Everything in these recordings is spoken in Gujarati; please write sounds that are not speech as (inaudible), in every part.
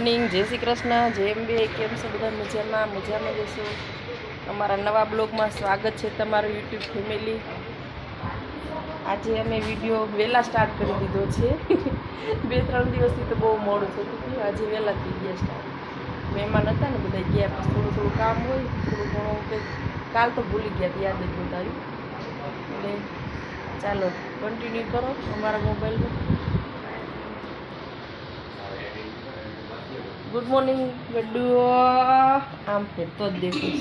મોર્નિંગ જય શ્રી કૃષ્ણ જેમ બે કેમ છો બધા મજામાં? મજામાં જશો અમારા નવા બ્લોગમાં સ્વાગત છે તમારું યુટ્યુબ ફેમિલી. આજે અમે વીડિયો વહેલા સ્ટાર્ટ કરી દીધો છે. બે ત્રણ દિવસથી તો બહુ મોડું થતું હતું આજે વહેલા થઈ ગયા સ્ટાર્ટ મહેમાન હતા ને બધા ગયા થોડું થોડું કામ હોય થોડું ઘણું કંઈક. કાલ તો ભૂલી ગયા હતા, યાદ જ બતાવ્યું એટલે ચાલો કન્ટિન્યુ કરો અમારા મોબાઈલમાં ગુડ મોર્નિંગ ગડ્ડુ આમ ફેરતો જ દેખું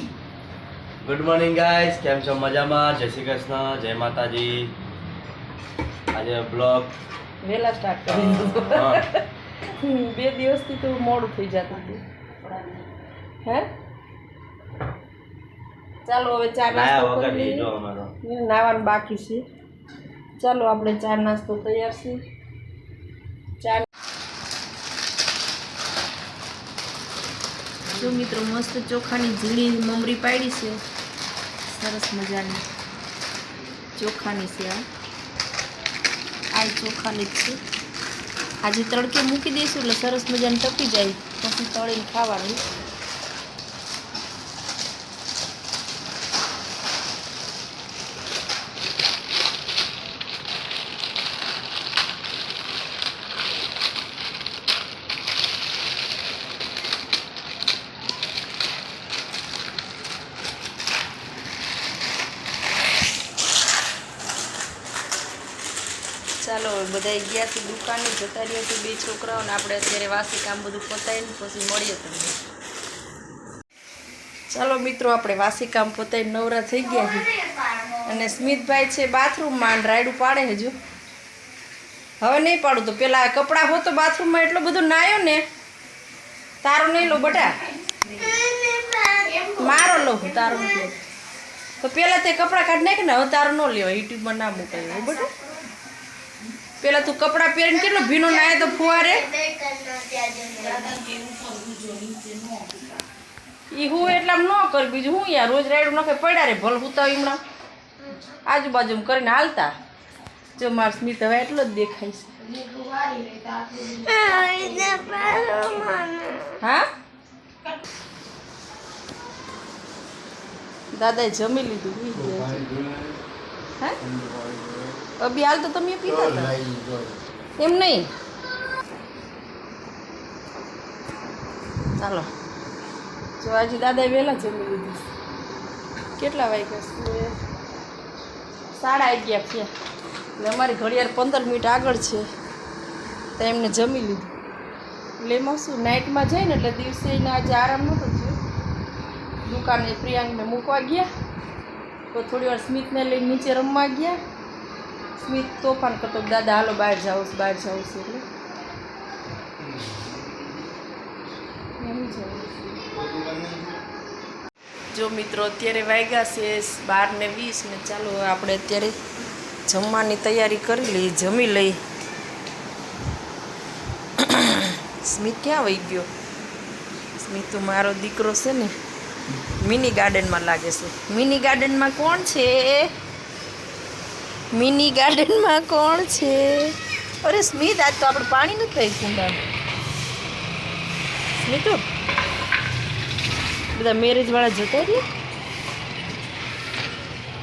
ગુડ મોર્નિંગ ગાઈસ કેમ છો? મજામાં? જય શ્રી કૃષ્ણ. જય માતાજી. આજે બ્લોગ વેલા સ્ટાર્ટ કરી દીધું. બે દિવસથી તો મોડું થઈ જતું હતું. હે? ચાલો હવે ચા નાસ્તો કરી નાવાનું બાકી છે. ચાલો આપણે ચા નાસ્તો તૈયાર છે જો મિત્રો મસ્ત ચોખાની ઝીણી મમરી પાડી છે. સરસ મજાની ચોખાની છે આ. આ ચોખાની જ છે. આજે તડકે મૂકી દઈશું એટલે સરસ મજાની ટપી જાય. પછી તળીને ખાવાની ચાલો બધા ગયા છે દુકાને જતા રહ્યા છે બે છોકરાઓને આપણે અત્યારે વાસી કામ બધું પતાવીને પછી મળીએ તમને. ચાલો મિત્રો, આપણે વાસી કામ પતાવીને નવરા થઈ ગયા છે. અને સ્મિતભાઈ છે બાથરૂમમાં રાયડું પાડે હજુ હવે નહીં પાડું તો પેલા કપડાં હો તો બાથરૂમમાં એટલો બધો નાયો ને, તારો નહીં લો બટા. મારો લો તારો. નથી તો પેલા તે કપડાં કાઢી નાખે ને, હવે તારો ન લેવાય યુટ્યુબમાં ના મૂકાય બટા. પેલા તું કપડાં પહેરીને કેટલો ભીનો નાય તો ફુવારે? ઈ હું એટલા ન કર. બીજું હું યાર, રોજ રાયડું નાખે પડ્યા રે ભલ હુતા હમણાં. આજુબાજુ કરીને હાલતા. જો માર સ્મિત હવે એટલો જ દેખાય છે. હા? દાદાએ જમી લીધું. હે? અભી હાલ તો તમે પીતા હતા. એમ નહીં? ચાલો. જો આજે દાદાએ વહેલા જમી લીધું. કેટલા વાગ્યા સાડા અગિયાર છે એટલે અમારી ઘડિયાળ પંદર મિનિટ આગળ છે. તો એમને જમી લીધું. એટલે એમાં શું નાઇટમાં જાય ને એટલે દિવસે એને આજે આરામ નહોતો થયો. દુકાને પ્રિયાંકને મૂકવા ગયા. તો થોડી વાર સ્મિતને લઈને નીચે રમવા ગયા. સ્મિત તોફાન કરતો દાદા, હાલો બહાર જાઉં બહાર જાઉં છું એટલે. જો મિત્રો, અત્યારે વાગ્યા છે બાર ને વીસ ને ચાલો આપણે અત્યારે જમવાની તૈયારી કરી લઈએ, જમી લઈ સ્મિત ક્યાં વહી ગયો? સ્મિત તો મારો દીકરો છે ને, મિની ગાર્ડનમાં લાગે છે. મિની ગાર્ડનમાં કોણ છે? મિની ગાર્ડનમાં કોણ છે? અરે સ્મિત, આજ તો આપણે પાણી નથી થઈ કુંડા સ્મિતુ બધા મેરેજ વાળા જતા રહીએ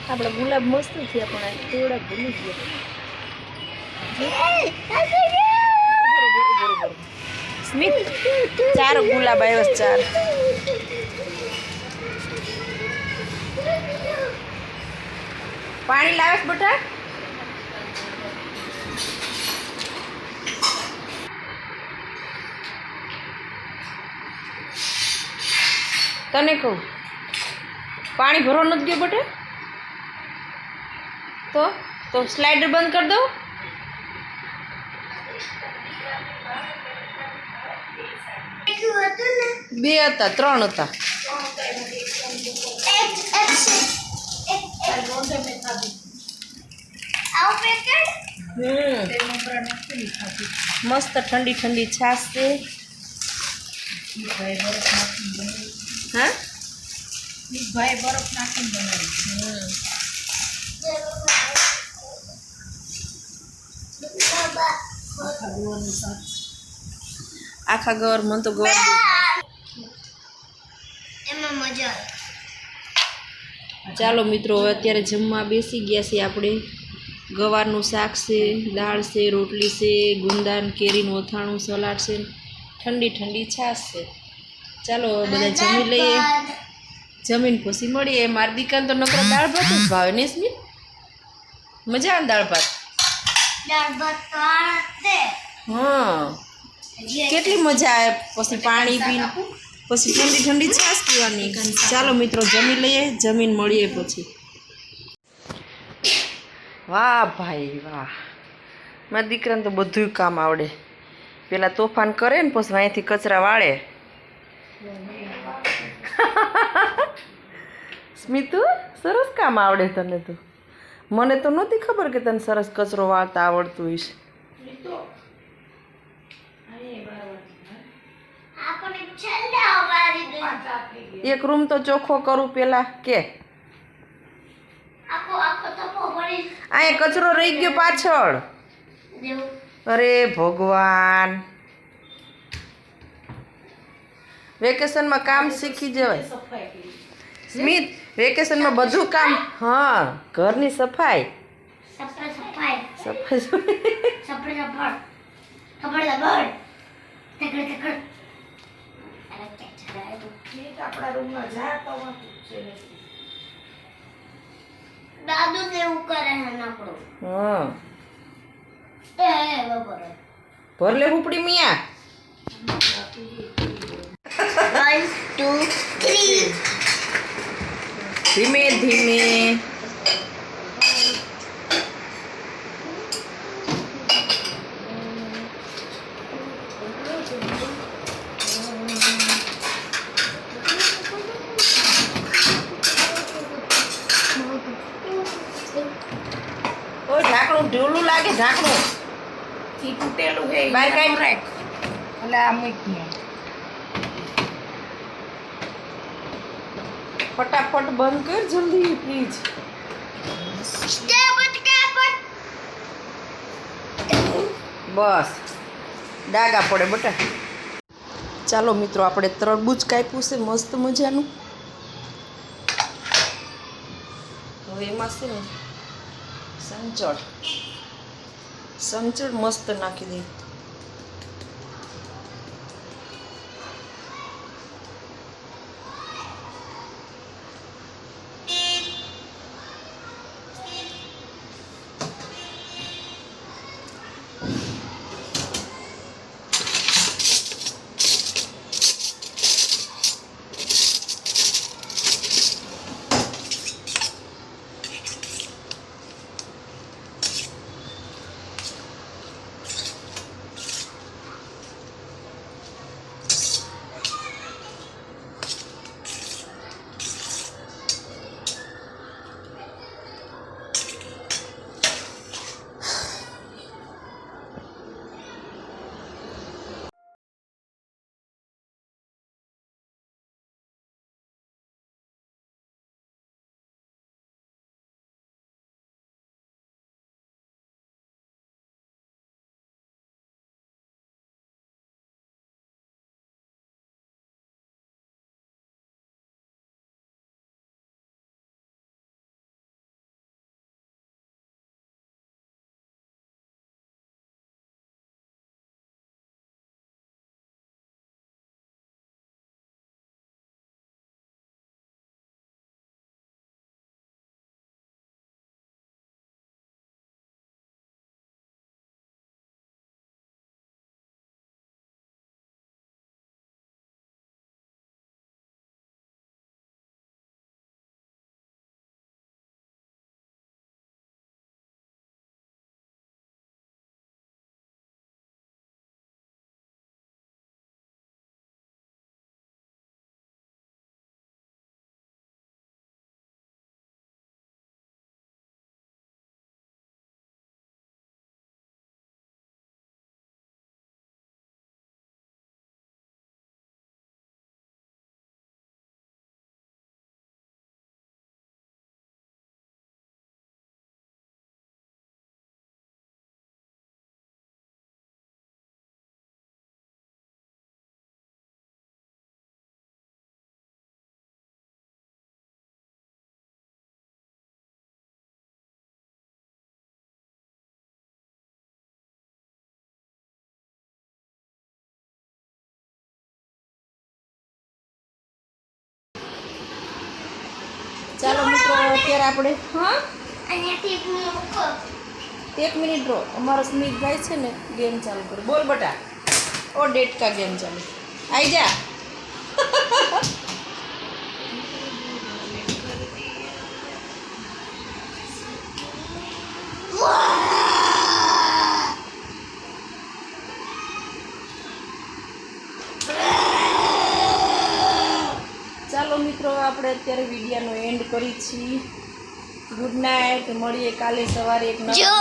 આપણા ગુલાબ મસ્ત થયા, પણ થોડા ભૂલી ગયા. સ્મિત, ચાર ગુલાબ આવ્યો ચાર. પાણી લાવે બટા? તને કહું? પાણી ભરવા નથી ગયો બટે? તો? તો સ્લાઇડર બંધ કરી દઉં? બે હતા, ત્રણ હતા. હમ. મસ્ત ઠંડી ઠંડી છાશ છે. હા? ભાઈ બરફ નાખીને બનાવી આખા ગવર મને તો ગવર એમાં મજા ચાલો મિત્રો હવે અત્યારે જમવા બેસી ગયા છીએ આપણે. ગવારનું શાક છે દાળ છે રોટલી છે ગુંદાન કેરીનું અથાણું સલાડ છે. ઠંડી ઠંડી છાશ છે. ચાલો બધા જમી લઈએ. જમીન પછી મળીએ. મારી દીકરાને તો નકરો દાળ ભાત જ ભાવે ને સ્મિત? મજા આવે દાળ ભાત? હા. કેટલી મજા આવે? પછી પાણી પીને પછી ઠંડી ઠંડી છાશ પીવાની. ચાલો મિત્રો જમી લઈએ. જમીન મળીએ પછી. વાહ ભાઈ વાહ. મારા દીકરાને તો બધું કામ આવડે. પેલા તોફાન કરે ને પછી અહીંથી કચરા વાળે. સ્મિતુ સરસ કામ આવડે તને તો. મને તો નહોતી ખબર કે તને સરસ કચરો વાળતા આવડતું હશે. એક રૂમ તો ચોખ્ખો કરું પેલા કે? અહીંયા કચરો રહી ગયો પાછળ. અરે ભગવાન. વેકેશનમાં કામ શીખી જવાય. સ્મિત વેકેશનમાં બધું કામ હા ઘરની સફાઈ. દાદુ જેવું કરે હા. એ ભર લે ઉપડી મિયા. વન ટુ થ્રી ધીમે ધીમે ઓય ઢાંકણું ઢીલું લાગે ઢાંકણું ઈ તૂટેલું હે બાર કાઢ. એટલે આ મૂકી ફટાફટ બંધ કર, જલ્દી સ્ટેપ બસ. ડાગા પડે બટા. ચાલો મિત્રો, આપણે તરબૂચ કાપ્યું છે, મસ્ત મજાનું. હવે એમાં છે ને, સંચળ. સંચળ મસ્ત નાખી દઈ ચાલો મિત્રો, અત્યારે આપણે, હા? એક મિનિટ રહો. અમારો સ્મિતભાઈ છે ને, ગેમ ચાલુ કરો. બોલ બટા. ઓ, ડેટકા ગેમ ચાલુ. આવી જા. (laughs) ચાલો મિત્રો આપણે અત્યારે વિડીયાનો એન્ડ કરી છીએ ગુડ નાઇટ મળીએ કાલે સવારે એક જો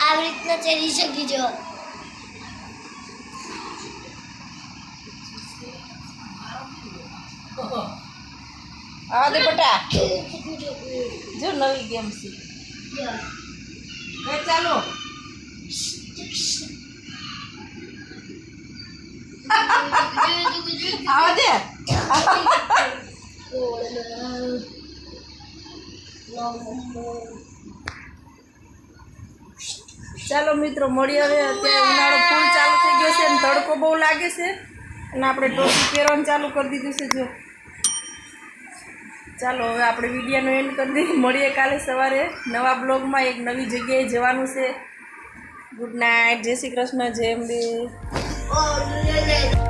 આવી રીતના ચડી શકી જો. આવા દે બટા. જો નવી ગેમ છે. હવે ચાલો. આવા ચાલો મિત્રો, મળીએ હવે. અત્યારે ઉનાળો ફૂલ ચાલુ થઈ ગયો છે અને તડકો બહુ લાગે છે. અને આપણે ટોપી પહેરવાનું ચાલુ કરી દીધું છે, જો. ચાલો હવે આપણે વિડીયાનો એન્ડ કરી દઈએ. મળીએ કાલે સવારે નવા બ્લોગમાં એક નવી જગ્યાએ જવાનું છે. ગુડ નાઇટ જય શ્રી કૃષ્ણ. જય અંબે. Oh,